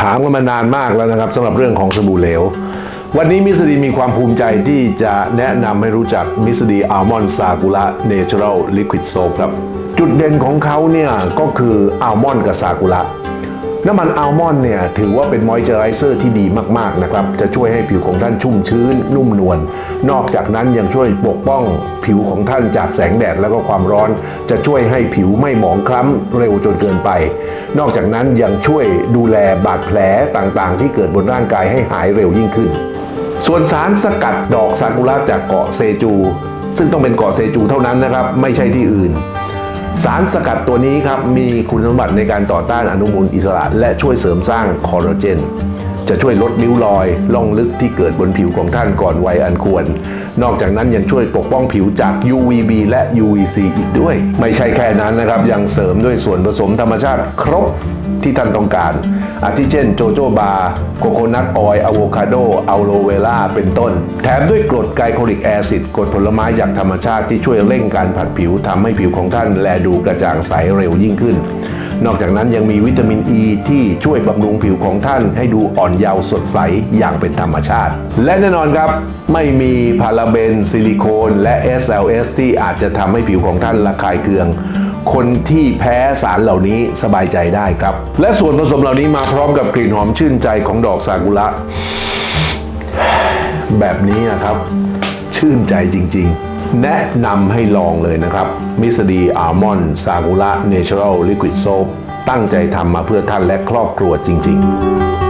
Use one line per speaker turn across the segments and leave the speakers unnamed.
ถามกันมานานมากแล้วนะครับสำหรับเรื่องของสบู่เหลว วันนี้มิสดีมีความภูมิใจที่จะแนะนำให้รู้จักมิสดีอัลมอนด์ซากุระเนเชอรัลลิควิดโซครับ จุดเด่นของเขาเนี่ยก็คืออัลมอนด์กับซากุระ น้ำมันอัลมอนด์เนี่ยถือว่าเป็นมอยเจอไรเซอร์ที่ดีมากๆนะครับ จะช่วยให้ผิวของท่านชุ่มชื้น นุ่มนวล นอกจากนั้นยังช่วยปกป้องผิวของท่านจากแสงแดดแล้วก็ความร้อน จะช่วยให้ผิวไม่หมองคล้ำเร็วจนเกินไป นอกจากนั้นยังช่วยดูแลบาดแผลต่างๆ ที่เกิดบนร่างกายให้หายเร็วยิ่งขึ้น ส่วนสารสกัดดอกซากุระจากเกาะเซจู ซึ่งต้องเป็นเกาะเซจูเท่านั้นนะครับ ไม่ใช่ที่อื่น สารสกัดตัวนี้ครับมีคุณสมบัติในการต่อต้านอนุมูลอิสระ และช่วยเสริมสร้างคอลลาเจน จะช่วยลดริ้วรอยล่องลึกที่เกิดบนผิวของท่านก่อนวัยอันควร นอกจากนั้นยังช่วยปกป้องผิวจาก UVB และ UVC อีกด้วย ไม่ใช่แค่นั้นนะครับยังเสริมด้วยส่วนผสมธรรมชาติครบที่ท่านต้องการ อาทิเช่นโจโจบาโคโคนัทออยล์อะโวคาโดอัลโลเวล่าเป็นต้น แถมด้วยกรดไกลโคลิกแอซิดกรดผลไม้จากธรรมชาติที่ช่วยเร่งการผัดผิวทำให้ผิวของท่านแลดูกระจ่างใสเร็วยิ่งขึ้น นอกจากนั้นยังมีวิตามินอ e ีที่ช่วยบำรุงผิวของท่านให้ดูอ่อนเยาว์สดใสอย่างเป็นธรรมชาติ และแน่นอนครับ ไม่มีพาราเบนซิลิโคน และ SLS ที่อาจจะทำให้ผิวของท่านระคายเคือง คนที่แพ้สารเหล่านี้สบายใจได้ครับ และส่วนผสมเหล่านี้มาพร้อมกับกลิ่นหอมชื่นใจของดอกซากุระ แบบนี้นะครับ ชื่นใจจริง ๆแนะนำให้ลองเลยนะครับ มิสดีอาร์มอนด์ซากุระเนเชอรัลลิควิดโซปตั้งใจทำมาเพื่อท่านและครอบครัวจริง ๆ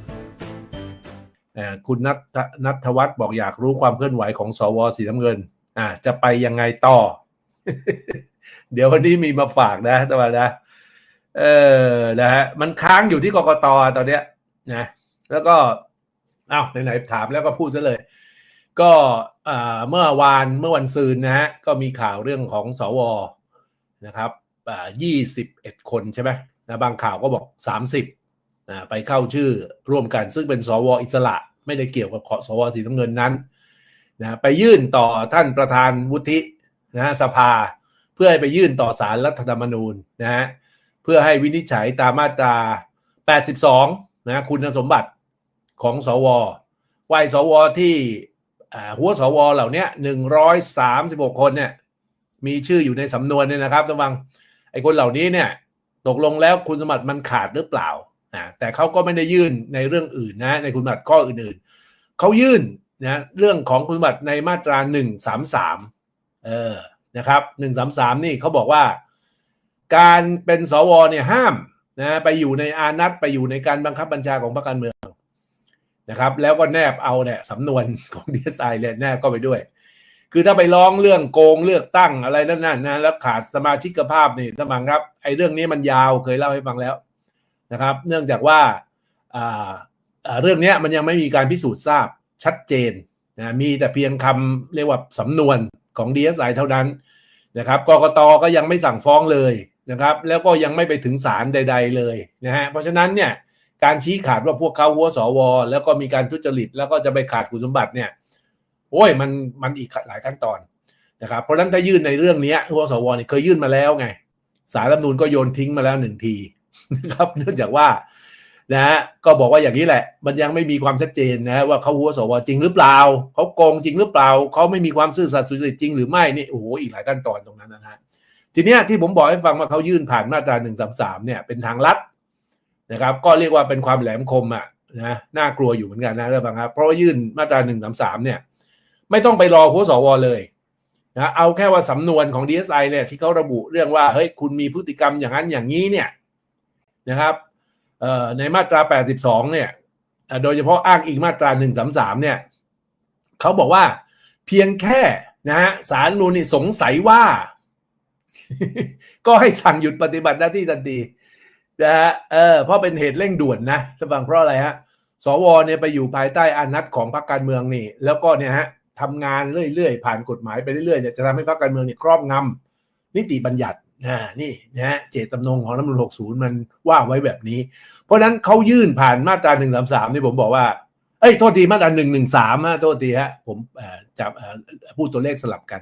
เอ่อ คุณนัทนัทวัฒน์บอกอยากรู้ความเคลื่อนไหวของสวสีน้ำเงิน อ่า จะไปยังไงต่อ เดี๋ยววันนี้มีมาฝากนะตะวันนะ เออนะฮะมันค้างอยู่ที่กกตตอนเนี้ยนะแล้วก็อ้าวไหนๆถามแล้วก็พูดซะเลย ก็อ่าเมื่อวานเมื่อวันซืนนะฮะก็มีข่าวเรื่องของสวนะครับอ่ายี่สิบเอ็ดคนใช่ไหมนะบางข่าวก็บอกสามสิบ อ่าไปเข้าชื่อร่วมกันซึ่งเป็นสวอิสระ ไม่ได้เกี่ยวกับสวสีน้ำเงินนั้นนะไปยื่นต่อท่านประธานวุฒินะฮะสภา เพื่อให้ไปยื่นต่อสารรัฐธรรมนูญนะฮะเพื่อให้วินิจฉัยตามมาตรา 82 นะคุณสมบัติของสววัยสวที่หัวสวเหล่านี้ย136 คนเนี่ยมีชื่ออยู่ในสำนวนเนี่ยนะครับระวังไอ้คนเหล่านี้เนี่ยตกลงแล้วคุณสมบัติมันขาดหรือเปล่า นะแต่เขาก็ไม่ได้ยื่นในเรื่องอื่นนะในคุณบัติข้ออื่นๆเขายื่นนะเรื่องของคุณบัติในมาตราหนึ่งสามสามเออนะครับหนึ่งสามสามนี่เขาบอกว่า การเป็นสวเนี่ยห้ามนะไปอยู่ในอานัตไปอยู่ในการบังคับบัญชาของพรรคการเมืองนะครับ แล้วก็แนบเอาเนี่ยสำนวนของดีเอสไอเนี่ยแนบก็ไปด้วย คือถ้าไปร้องเรื่องโกงเลือกตั้งอะไรนั่นน่ะนะแล้วขาดสมาชิกภาพนี่ท่านฟังครับไอ้เรื่องนี้มันยาวเคยเล่าให้ฟังแล้ว นะครับ เนื่องจากว่าเรื่องนี้มันยังไม่มีการพิสูจน์ทราบชัดเจนนะมีแต่เพียงคำเรียกว่าสำนวนของ DSI เท่านั้นนะครับกกตก็ยังไม่สั่งฟ้องเลยนะครับ แล้วก็ยังไม่ไปถึงศาลใด ๆ เลยนะฮะเพราะฉะนั้นเนี่ยการชี้ขาดว่าพวกเขาหัวสว แล้วก็มีการทุจริต แล้วก็จะไปขาดคุณสมบัติเนี่ยโอ้ยมันมันอีกหลายขั้นตอนนะครับเพราะฉะนั้นถ้ายื่นในเรื่องนี้หัวสวเนี่ยเคยยื่นมาแล้วไงสารรัฐมนูญก็โยนทิ้งมาแล้วหนึ่งที นะครับ เนื่องจากว่านะฮะก็บอกว่าอย่างนี้แหละ มันยังไม่มีความชัดเจนนะว่าเขาหัวสวจริงหรือเปล่าเขาโกงจริงหรือเปล่าเขาไม่มีความซื่อสัตย์สุจริตจริงหรือไม่นี่โอ้โหอีกหลายขั้นตอนตรงนั้นนะฮะทีเนี้ยที่ผมบอกให้ฟังว่าเขายื่นผ่านมาตราหนึ่งสามสามเนี่ยเป็นทางลัดนะครับ ก็เรียกว่าเป็นความแหลมคมอะนะน่ากลัวอยู่เหมือนกันนะท่านฟังครับเพราะว่ายื่นมาตราหนึ่งสามสามเนี่ย ไม่ต้องไปรอหัวสวเลยนะเอาแค่ว่าสำนวนของ DSI เนี่ยที่เขาระบุเรื่องว่าเฮ้ยคุณมีพฤติกรรมอย่างนั้นอย่างนี้เนี่ย นะครับในมาตรา 82 เนี่ยโดยเฉพาะอ้างอิงมาตรา 133 เนี่ยเขาบอกว่าเพียงแค่นะฮะสารนูนนี่สงสัยว่า ก็ให้สั่งหยุดปฏิบัติหน้าที่ทันทีนะฮะเออเพราะเป็นเหตุเร่งด่วนนะท่านฟังเพราะอะไรฮะสวเนี่ยไปอยู่ภายใต้อานัตของพรรคการเมืองนี่ แล้วก็เนี่ยฮะทำงานเรื่อยๆ ผ่านกฎหมายไปเรื่อยๆเนี่ยจะทำให้พรรคการเมืองเนี่ยครอบงำนิติบัญญัติ นะนี่นะฮะเจตจำนงของรัฐธรรมนูญ60 มันว่าไว้แบบนี้ เพราะฉะนั้นเขายื่นผ่านมาตรา1 3 3 นี่ผมบอกว่า เอ้ย โทษทีมาตรา1 1 3ฮะโทษทีฮะผมจับพูดตัวเลขสลับกัน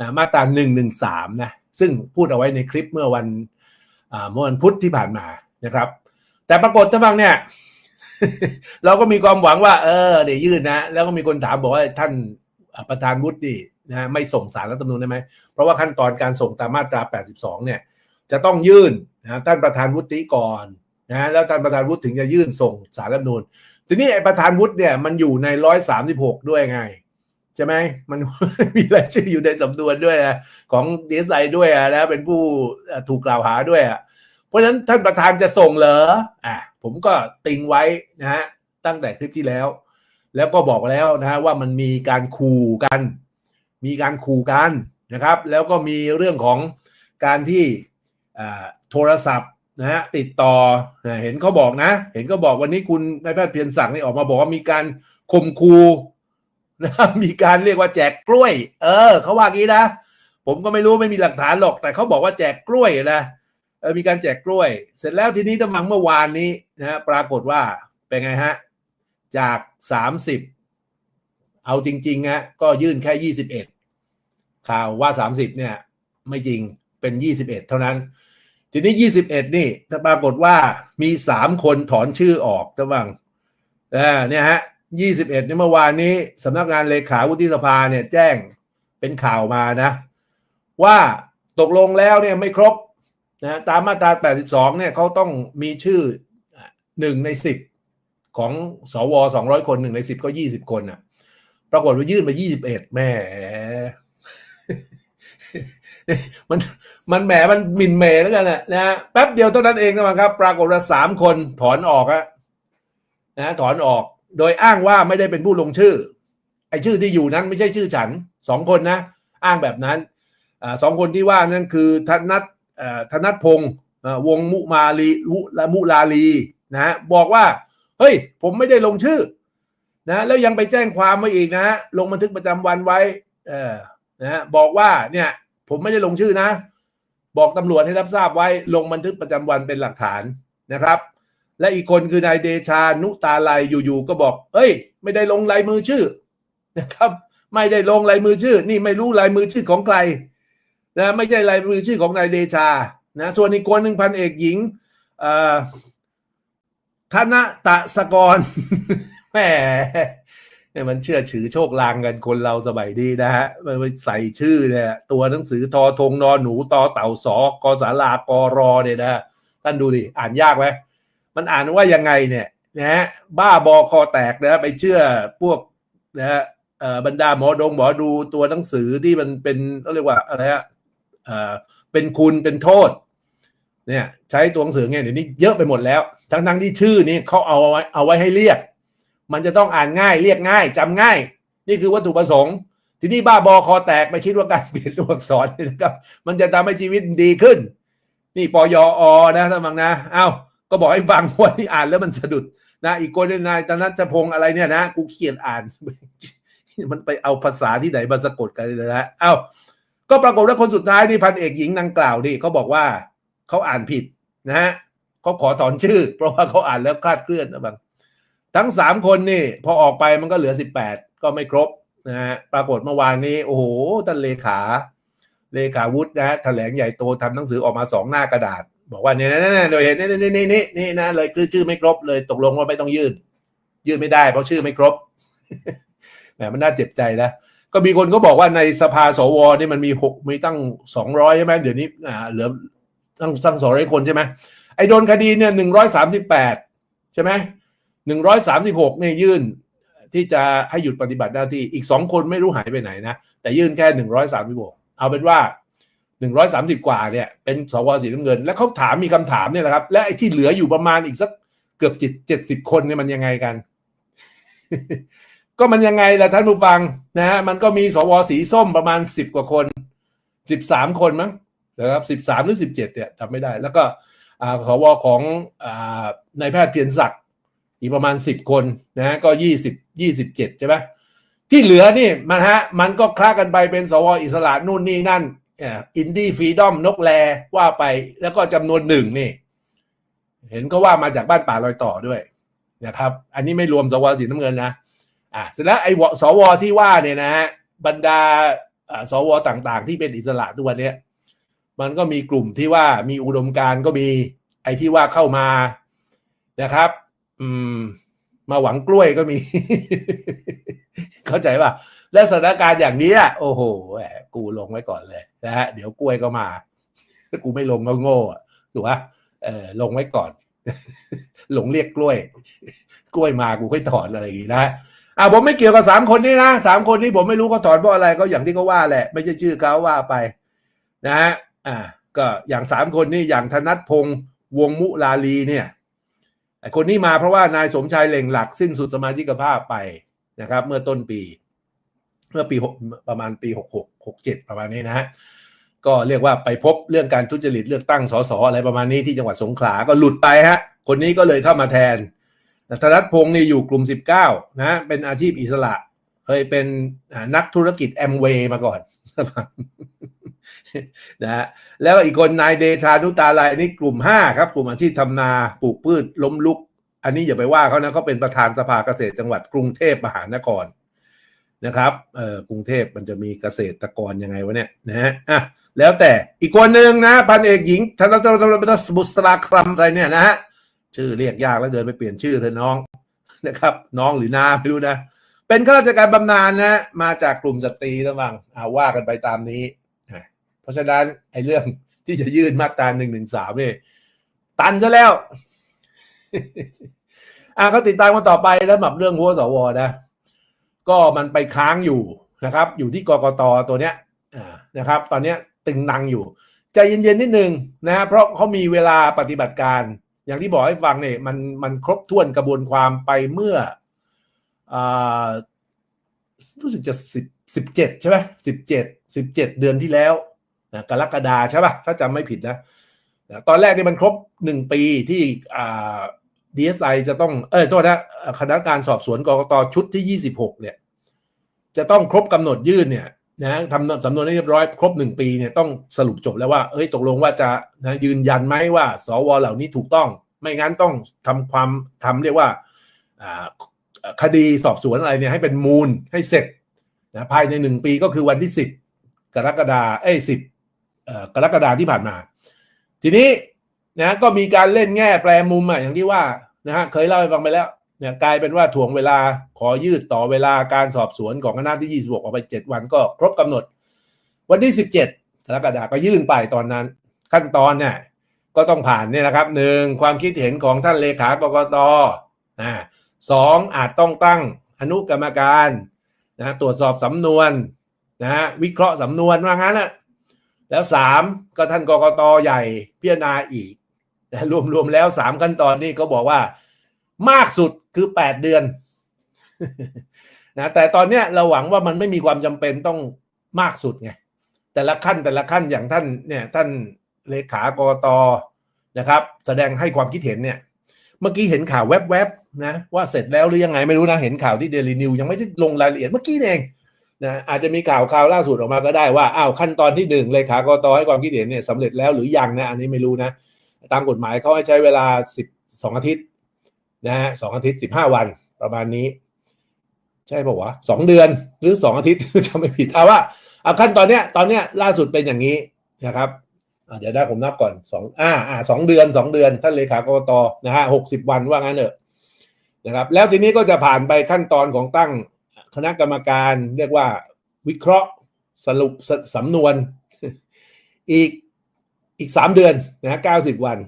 นะมาตรา1 1 3 นะ ซึ่งพูดเอาไว้ในคลิปเมื่อวันอ่าเมื่อวันพุธที่ผ่านมานะครับ แต่ปรากฏท่านฟังเนี่ย เราก็มีความหวังว่า เออเดี๋ยวยื่นนะ แล้วก็มีคนถามบอกว่าท่านประธานวุฒิ นี่นะไม่ส่งสารรัฐธรรมนูญได้ไหม เพราะว่าขั้นตอนการส่งตามมาตรา 82 เนี่ย จะต้องยื่นนะท่านประธานวุฒิก่อนนะแล้วท่านประธานวุฒิถึงจะยื่นส่งสารรัฐธรรมนูญทีนี้ไอ้ประธานวุฒิเนี่ยมันอยู่ใน 136 ด้วยไงใช่ไหมมันมีรายชื่ออยู่ในสำนวนด้วยนะของดีไซน์ด้วยอะนะเป็นผู้ถูกกล่าวหาด้วยอะเพราะฉะนั้นท่านประธานจะส่งเหรออะผมก็ติงไว้นะฮะตั้งแต่คลิปที่แล้ว แล้วก็บอกแล้วนะฮะว่ามันมีการขู่กัน มีการขู่กันนะครับ แล้วก็มีเรื่องของการที่โทรศัพท์นะฮะติดต่อเห็นเขาบอกนะ เห็นเขาบอกวันนี้คุณนายแพทย์เพียรศักดิ์นี่ออกมาบอกว่ามีการข่มขู่นะมีการเรียกว่าแจกกล้วย เออเขาว่างี้นะ ผมก็ไม่รู้ไม่มีหลักฐานหรอก แต่เขาบอกว่าแจกกล้วยนะมีการแจกกล้วย เสร็จแล้วทีนี้ตำลังเมื่อวานนี้นะฮะปรากฏว่าเป็นไงฮะจากสามสิบเอาจริงๆฮะก็ยื่นแค่ยี่สิบเอ็ด ข่าวว่าสามสิบเนี่ย ไม่จริงเป็นยี่สิบเอ็ดเท่านั้น ทีนี้ยี่สิบเอ็ดนี่ถ้าปรากฏว่ามีสามคนถอนชื่อออกตะวังเนี่ยฮะยี่สิบเอ็ดนี่เมื่อวานนี้สำนักงานเลขาวุฒิสภาเนี่ยแจ้งเป็นข่าวมานะ ว่าตกลงแล้วเนี่ยไม่ครบนะตามมาตรา 82 เนี่ยเขาต้องมีชื่อหนึ่งในสิบของสว 200 คนหนึ่งในสิบก็ 20 คนน่ะปรากฏว่ายื่นมา 21แม่ มันมันแหมมันหมินเมย์แล้วกันนะนะฮะแป๊บเดียวเท่านั้นเองนะครับ ปรากฏว่าสามคนถอนออกอะนะถอนออกโดยอ้างว่าไม่ได้เป็นผู้ลงชื่อ ไอ้ชื่อที่อยู่นั้นไม่ใช่ชื่อฉันสองคนนะ อ้างแบบนั้นอสองคนที่ว่านั่นคือธนัทธนัทพงศ์วงมุมาลีมุละมุลาลีนะบอกว่า เฮ้ย ผมไม่ได้ลงชื่อนะแล้วยังไปแจ้งความไว้อีกนะ ลงบันทึกประจำวันไว้เออนะบอกว่าเนี่ย ผมไม่ได้ลงชื่อนะ บอกตำรวจให้รับทราบไว้ลงบันทึกประจำวันเป็นหลักฐานนะครับ และอีกคนคือนายเดชานุตาลัยอยู่ๆก็บอก เอ้ย ไม่ได้ลงลายมือชื่อนะครับ ไม่ได้ลงลายมือชื่อ นี่ไม่รู้ลายมือชื่อของใครนะไม่ใช่ลายมือชื่อของนายเดชานะส่วนอีกคนหนึ่งพันเอกหญิงธนตะสกรแหม เนี่ยมันเชื่อถือโชคลางกันคนเราสมัยนี้นะฮะมันไปใส่ชื่อเนี่ยตัวหนังสือทอทงนอนหนูตอเต่าสอกอสาลากอรอเนี่ยนะท่านดูดิอ่านยากไหมมันอ่านว่ายังไงเนี่ยนะฮะบ้าบอคอแตกนะไปเชื่อพวกนะฮะเอ่อบรรดาหมอดงหมอดูตัวหนังสือที่มันเป็นเขาเรียกว่าอะไรฮะเอ่อเป็นคุณเป็นโทษเนี่ยใช้ตัวหนังสือเนี่ยเดี๋ยวนี้เยอะไปหมดแล้ว ทั้งทั้งๆที่ชื่อนี้เขาเอาเอาไว้ให้เรียก มันจะต้องอ่านง่ายเรียกง่ายจำง่าย นี่คือวัตถุประสงค์ ทีนี้บ้าบอคอแตกไปคิดว่าการเปลี่ยนตัวอักษรนะครับ มันจะทำให้ชีวิตดีขึ้น นี่ปยอนะท่านฟังนะเอ้าก็บอกให้ฟังว่าที่อ่านแล้วมันสะดุดนะอีกคนนึงนายธนัชพงศ์อะไรเนี่ยนะกูเขียนอ่าน มันไปเอาภาษาที่ไหนมาสะกดกันเลยนะเอ้าก็ปรากฏว่าคนสุดท้ายนี่พันเอกหญิงนางกล่าวดิเขาบอกว่าเขาอ่านผิดนะฮะเขาขอถอนชื่อ เพราะว่าเขาอ่านแล้วคลาดเคลื่อนนะบาง ทั้งสามคนนี่พอออกไปมันก็เหลือสิบแปดก็ไม่ครบนะฮะปรากฏเมื่อวานนี้ โอ้โหท่านเลขาเลขาวุฒินะฮะแถลงใหญ่โตทำหนังสือออกมาสองหน้ากระดาษ บอกว่าเนี่ยนะโดยเห็นนี่นี่นี่นี่นี่นะเลยคือชื่อไม่ครบเลยตกลงว่าไม่ต้องยื่น ยื่นไม่ได้เพราะชื่อไม่ครบแหมมันน่าเจ็บใจนะก็มีคนก็บอกว่าในสภาสวนี่มันมีหกมีตั้งสองร้อยใช่ไหมเดี๋ยวนี้อ่าเหลือตั้งตั้งสองร้อยคนใช่ไหมไอ้โดนคดีเนี่ยหนึ่งร้อยสามสิบแปดใช่ไหม หนึ่งร้อยสามสิบหกเนี่ยยื่นที่จะให้หยุดปฏิบัติหน้าที่อีกสองคนไม่รู้หายไปไหนนะ แต่ยื่นแค่หนึ่งร้อยสามสิบหกเอาเป็นว่าหนึ่งร้อยสามสิบกว่าเนี่ยเป็นสวสีน้ำเงิน แล้วเขาถามมีคำถามเนี่ยแหละครับ และไอ้ที่เหลืออยู่ประมาณอีกสักเกือบจิตเจ็ดสิบคนเนี่ยมันยังไงกัน ก็มันยังไงล่ะท่านผู้ฟังนะฮะมันก็มีสวสีส้มประมาณสิบกว่าคนสิบสามคนมั้งนะครับสิบสามหรือสิบเจ็ดเนี่ยจำไม่ได้ แล้วก็สวของอนายแพทย์เพียรศักดิ์ อีกประมาณสิบคนนะฮะก็ยี่สิบยี่สิบเจ็ดใช่ไหมที่เหลือนี่มันฮะมันก็คลากันไปเป็นสวอิสระนู่นนี่นั่นอินดี้ฟรีดอมนกแลว่าไปแล้วก็จำนวนหนึ่งนี่ เห็นก็ว่ามาจากบ้านป่าลอยต่อด้วยนะครับ อันนี้ไม่รวมสวสีน้ำเงินนะอ่าเสร็จแล้วไอ้วสวที่ว่าเนี่ยนะฮะบรรดาสวต่างๆ ที่เป็นอิสระทุกวันเนี้ยมันก็มีกลุ่มที่ว่ามีอุดมการก็มีไอ้ที่ว่าเข้ามานะครับ อืม มาหวังกล้วยก็มี เข้าใจป่ะ และสถานการณ์อย่างนี้อะโอ้โหแหมกูลงไว้ก่อนเลยนะฮะเดี๋ยวกล้วยก็มาถ้ากูไม่ลงก็โง่อถูกป่ะเออลงไว้ก่อน หลงเรียกกล้วย กล้วยมากูค่อยถอนอะไรอย่างงี้นะอ่าผมไม่เกี่ยวกับสามคนนี้นะสามคนนี้ผมไม่รู้เขาถอนเพราะอะไรก็อย่างที่เขาว่าแหละ ไม่ใช่ชื่อเขาว่าไป นะฮะอ่าก็อย่างสามคนนี้อย่างธนัทพงษ์วงมุลาลีเนี่ย คนนี้มาเพราะว่านายสมชายเล่งหลักสิ้นสุดสมาชิกภาพไปนะครับ เมื่อต้นปี เมื่อปีหกประมาณปีหกหกหกเจ็ดประมาณนี้นะฮะก็เรียกว่าไปพบเรื่องการทุจริตเลือกตั้งสสอะไรประมาณนี้ที่จังหวัดสงขลาก็หลุดไปฮะคนนี้ก็เลยเข้ามาแทนธนัทพงศ์นี่อยู่กลุ่ม 19 นะเป็นอาชีพอิสระเคยเป็นนักธุรกิจแอมเวย์มาก่อน นะฮะแล้วอีกคนนายเดชานุตาลายอันนี้กลุ่ม 5 ครับ กลุ่มอาชีพทำนาปลูกพืชล้มลุก อันนี้อย่าไปว่าเขานะเขาเป็นประธานสภาเกษตรจังหวัดกรุงเทพมหานครนะครับเออกรุงเทพมันจะมีเกษตรกรยังไงวะเนี่ยนะฮะอะแล้วแต่อีกคนหนึ่งนะพันเอกหญิงธนตรสบุษราครัมอะไรเนี่ยนะฮะชื่อเรียกยากแล้วเกินไปเปลี่ยนชื่อเธอน้องนะครับ น้องหรือนาไม่รู้นะเป็นข้าราชการบำนาญนะมาจากกลุ่มสตรีแล้วมั้งอาว่ากันไปตามนี้ เพราะฉะนั้นไอ้เรื่องที่จะยื่นมาตราหนึ่งหนึ่งสามนี่ตันซะแล้ว อะก็ติดตามกันต่อไปแล้วแบบเรื่องหัวสวนะ ก็มันไปค้างอยู่นะครับ อยู่ที่กกตตัวเนี้ยอ่านะครับ ตอนเนี้ยตึงนังอยู่ ใจเย็นๆนิดนึงนะฮะเพราะเขามีเวลาปฏิบัติการ อย่างที่บอกให้ฟังเนี่ยมันมันครบถ้วนกระบวนความไปเมื่ออารู้สึกจะสิบสิบเจ็ดใช่ไหมสิบเจ็ดสิบเจ็ดเดือนที่แล้ว นะกรกฎาใช่ป่ะ ถ้าจำไม่ผิดนะนะตอนแรกนี่มันครบหนึ่งปีที่อ่า DSI จะต้องเออโทษนะคณะการสอบสวนกรกตชุดที่ยี่สิบหกเนี่ย จะต้องครบกำหนดยื่นเนี่ยนะทำสำนวนให้เรียบร้อยครบหนึ่งปีเนี่ยต้องสรุปจบแล้วว่า เอ้ยตกลงว่าจะนะยืนยันไหมว่า สวเหล่านี้ถูกต้อง ไม่งั้นต้องทำความทำเรียกว่าคดีสอบสวนอะไรเนี่ยให้เป็นมูลให้เสร็จนะภายในหนึ่งปีก็คือวันที่สิบกรกฎาเอ้ยสิบ กรกฎาที่ผ่านมา ทีนี้นะก็มีการเล่นแง่แปลมุมอะอย่างที่ว่านะฮะเคยเล่าให้ฟังไปแล้วเนี่ยกลายเป็นว่าถ่วงเวลาขอยืดต่อเวลาการสอบสวนของคณะที่ 26 ออกไป 7 วันก็ครบกำหนด วันที่ 17กรกฎาก็ยื่นไปตอนนั้น ขั้นตอนเนี่ยก็ต้องผ่านเนี่ยนะครับหนึ่งความคิดเห็นของท่านเลขากกตอ่าสองอาจต้องตั้งอนุกรรมการนะตรวจสอบสำนวนนะฮะวิเคราะห์สำนวนว่างั้นนะ แล้วสามก็ท่านกกตใหญ่พิจารณาอีกนะรวมๆแล้วสามขั้นตอนนี่ก็บอกว่า มากสุดคือ8เดือนนะแต่ตอนเนี้ยเราหวังว่ามันไม่มีความจำเป็นต้องมากสุดไงแต่ละขั้นแต่ละขั้นอย่างท่านเนี่ยท่านเลขากรตนะครับ แสดงให้ความคิดเห็นเนี่ย เมื่อกี้เห็นข่าวแวบๆนะว่าเสร็จแล้วหรือยังไงไม่รู้นะเห็นข่าวที่เดลินิวยังไม่ได้ลงรายละเอียดเมื่อกี้เอง นะอาจจะมีข่าวข่าวล่าสุดออกมาก็ได้ว่าอ้าวขั้นตอนที่หนึ่งเลขากรตให้ความคิดเห็นเนี่ยสำเร็จแล้วหรือยังนะอันนี้ไม่รู้นะตามกฎหมายเขาให้ใช้เวลาสิบสองอาทิตย์นะฮะสองอาทิตย์สิบห้าวันประมาณนี้ ใช่ป่าวะสองเดือนหรือสองอาทิตย์จะไม่ผิดเอาว่าเอาขั้นตอนเนี้ยตอนเนี้ยล่าสุดเป็นอย่างนี้นะครับเดี๋ยวได้ผมนับก่อนสองอ่าอ่าสองเดือนสองเดือนท่านเลขากรกตนะฮะหกสิบวันว่างั้นเถอะนะครับแล้วทีนี้ก็จะผ่านไปขั้นตอนของตั้ง คณะกรรมการเรียกว่าวิเคราะห์สรุปสสำนวนอีกอีกสามเดือนนะฮะเก้าสิบวัน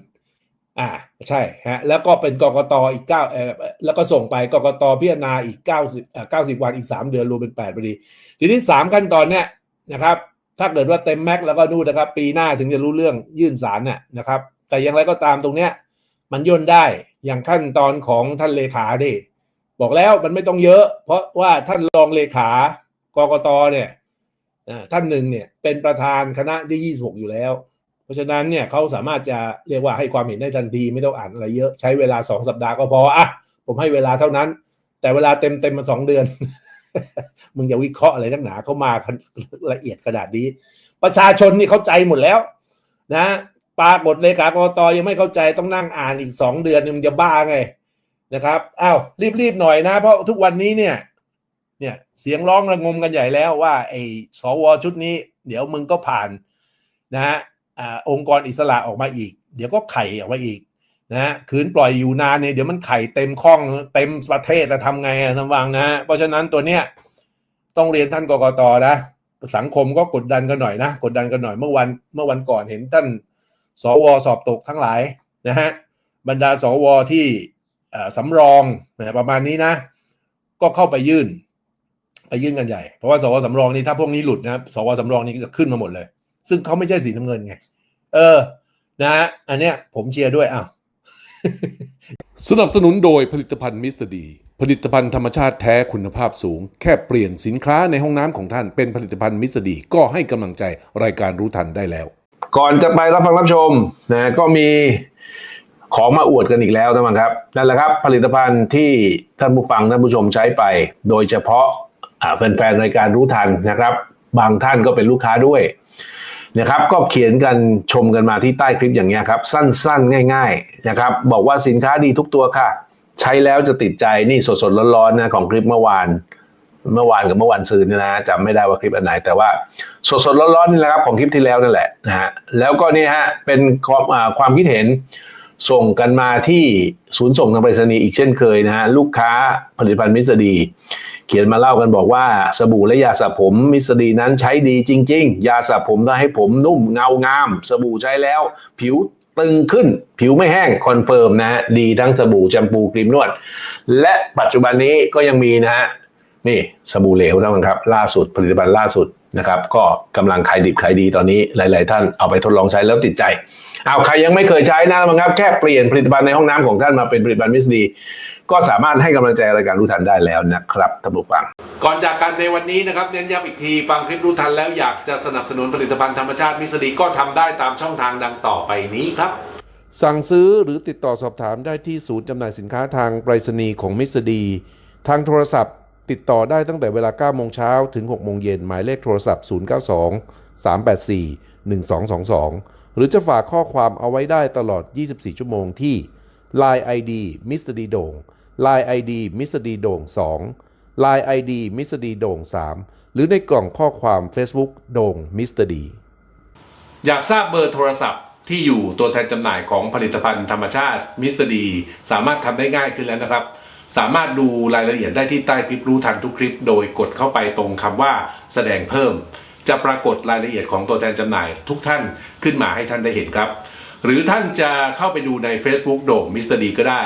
อ่าใช่ฮะแล้วก็เป็นกกตอีกเก้าเออแล้วก็ส่งไปกกตพิจารณาอีกเก้าสิบเก้าสิบวันอีกสามเดือนรวมเป็นแปดพอดี ทีนี้สามขั้นตอนเนี้ยนะครับ ถ้าเกิดว่าเต็มแม็กแล้วก็นู่นนะครับ ปีหน้าถึงจะรู้เรื่องยื่นสารน่ะนะครับ แต่อย่างไรก็ตามตรงเนี้ยมันย่นได้อย่างขั้นตอนของท่านเลขาดิ บอกแล้วมันไม่ต้องเยอะ เพราะว่าท่านรองเลขากกตเนี่ยท่านหนึ่งเนี่ยเป็นประธานคณะที่ยี่สิบหกอยู่แล้ว เพราะฉะนั้นเนี่ยเขาสามารถจะเรียกว่าให้ความเห็นได้ทันทีไม่ต้องอ่านอะไรเยอะใช้เวลาสองสัปดาห์ก็พออะผมให้เวลาเท่านั้น แต่เวลาเต็มเต็มมาสองเดือน มึงอย่าวิเคราะห์อะไรนักหนาเขามาละเอียดขนาดนี้ ประชาชนนี่เข้าใจหมดแล้ว นะปรากฏเลขากรตยังไม่เข้าใจต้องนั่งอ่านอีกสองเดือนมึงจะบ้าไง นะครับอ้าวรีบๆหน่อยนะ เพราะทุกวันนี้เนี่ยเนี่ยเสียงร้องระงมกันใหญ่แล้วว่าไอ้สวชุดนี้ เดี๋ยวมึงก็ผ่านนะฮะอ่าองค์กรอิสระออกมาอีก เดี๋ยวก็ไข่ออกมาอีกนะฮะขืนปล่อยอยู่นานเนี่ยเดี๋ยวมันไข่เต็มข้องเต็มประเทศแล้วทำไงอะทำวังนะเพราะฉะนั้นตัวเนี้ยต้องเรียนท่านกกตนะสังคมก็กดดันกันหน่อยนะกดดันกันหน่อยเมื่อวันเมื่อวันก่อนเห็นท่านสวสอบตกทั้งหลายนะฮะบรรดาสวที่ สำรองนะประมาณนี้นะ ก็เข้าไปยื่น ไปยื่นกันใหญ่ เพราะว่าสวสำรองนี่ถ้าพวกนี้หลุดนะสวสำรองนี่จะขึ้นมาหมดเลย ซึ่งเขาไม่ใช่สีน้ำเงินไง เออ นะฮะอันเนี้ยผมเชียร์ด้วยอ้าว
สนับสนุนโดยผลิตภัณฑ์มิสดี ผลิตภัณฑ์ธรรมชาติแท้คุณภาพสูง แค่เปลี่ยนสินค้าในห้องน้ำของท่านเป็นผลิตภัณฑ์มิสดี ก็ให้กำลังใจรายการรู้ทันได้แล้ว
ก่อนจะไปรับฟังรับชมนะก็มี ของมาอวดกันอีกแล้วนะครับนั่นแหละครับผลิตภัณฑ์ที่ท่านผู้ฟังท่านผู้ชมใช้ไป โดยเฉพาะแฟนๆรายการรู้ทันนะครับ บางท่านก็เป็นลูกค้าด้วยนะครับก็เขียนกันชมกันมาที่ใต้คลิปอย่างเงี้ยครับ สั้นๆ ง่าย ๆ นะครับ บอกว่าสินค้าดีทุกตัวค่ะ ใช้แล้วจะติดใจนี่สดๆร้อนๆนะของคลิปเมื่อวาน เมื่อวานกับเมื่อวันซืนเนยนะจำไม่ได้ว่าคลิปอันไหน แต่ว่าสดๆร้อนๆนี่แหละครับของคลิปที่แล้วนั่นแหละนะฮะแล้วก็นี่ฮะเป็นความความคิดเห็น ส่งกันมาที่ศูนย์ส่งทางไปรษณีย์อีกเช่นเคยนะฮะลูกค้าผลิตภัณฑ์มิสดี เขียนมาเล่ากันบอกว่าสบู่และยาสระผมมิสดีนั้นใช้ดีจริง ๆ ยาสระผมทำให้ผมนุ่มเงางาม สบู่ใช้แล้ว ผิวตึงขึ้น ผิวไม่แห้งคอนเฟิร์มนะฮะดีทั้งสบู่แชมพูครีมนวด และปัจจุบันนี้ก็ยังมีนะฮะนี่สบู่เหลวนะครับ ล่าสุดผลิตภัณฑ์ล่าสุดนะครับ ก็กำลังขายดิบขายดีตอนนี้หลาย ๆ ท่านเอาไปทดลองใช้แล้วติดใจ เอาใครยังไม่เคยใช้นะครับ แค่เปลี่ยนผลิตภัณฑ์ในห้องน้ำของท่านมาเป็นผลิตภัณฑ์มิสดี ก็สามารถให้กำลังใจรายการรู้ทันได้แล้วนะครับท่านผู้ฟัง
ก่อนจากกันในวันนี้นะครับเน้นย้ำอีกทีฟังคลิปรู้ทันแล้วอยากจะสนับสนุนผลิตภัณฑ์ธรรมชาติมิสดีก็ทำได้ตามช่องทางดังต่อไปนี้ครับสั่งซื้อหรือติดต่อสอบถามได้ที่ศูนย์จำหน่ายสินค้าทางไปรษณีย์ของมิสดี ทางโทรศัพท์ติดต่อได้ตั้งแต่เวลา9โมงเช้าถึง6โมงเย็นหมายเลขโทรศัพท์ 092 384 1222 หรือจะฝากข้อความเอาไว้ได้ตลอด 24 ชั่วโมงที่ Line ID Mr. D โด่ง Line ID Mr. D โด่ง2 Line ID Mr. D โด่ง3 หรือในกล่องข้อความ Facebook โด่ง Mr. D อยากทราบเบอร์โทรศัพท์ที่อยู่ตัวแทนจำหน่ายของผลิตภัณฑ์ธรรมชาติมิสดี สามารถทำได้ง่ายขึ้นแล้วนะครับ สามารถดูรายละเอียดได้ที่ใต้คลิปรู้ทันทุกคลิป โดยกดเข้าไปตรงคำว่าแสดงเพิ่ม จะปรากฏรายละเอียดของตัวแทนจำหน่ายทุกท่านขึ้นมาให้ท่านได้เห็นครับ หรือท่านจะเข้าไปดูใน Facebook โด่งมิสเตอร์ดีก็ได้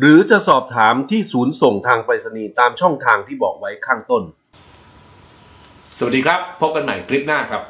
หรือจะสอบถามที่ศูนย์ส่งทางไปรษณีย์ตามช่องทางที่บอกไว้ข้างต้น
สวัสดีครับ พบกันใหม่คลิปหน้าครับ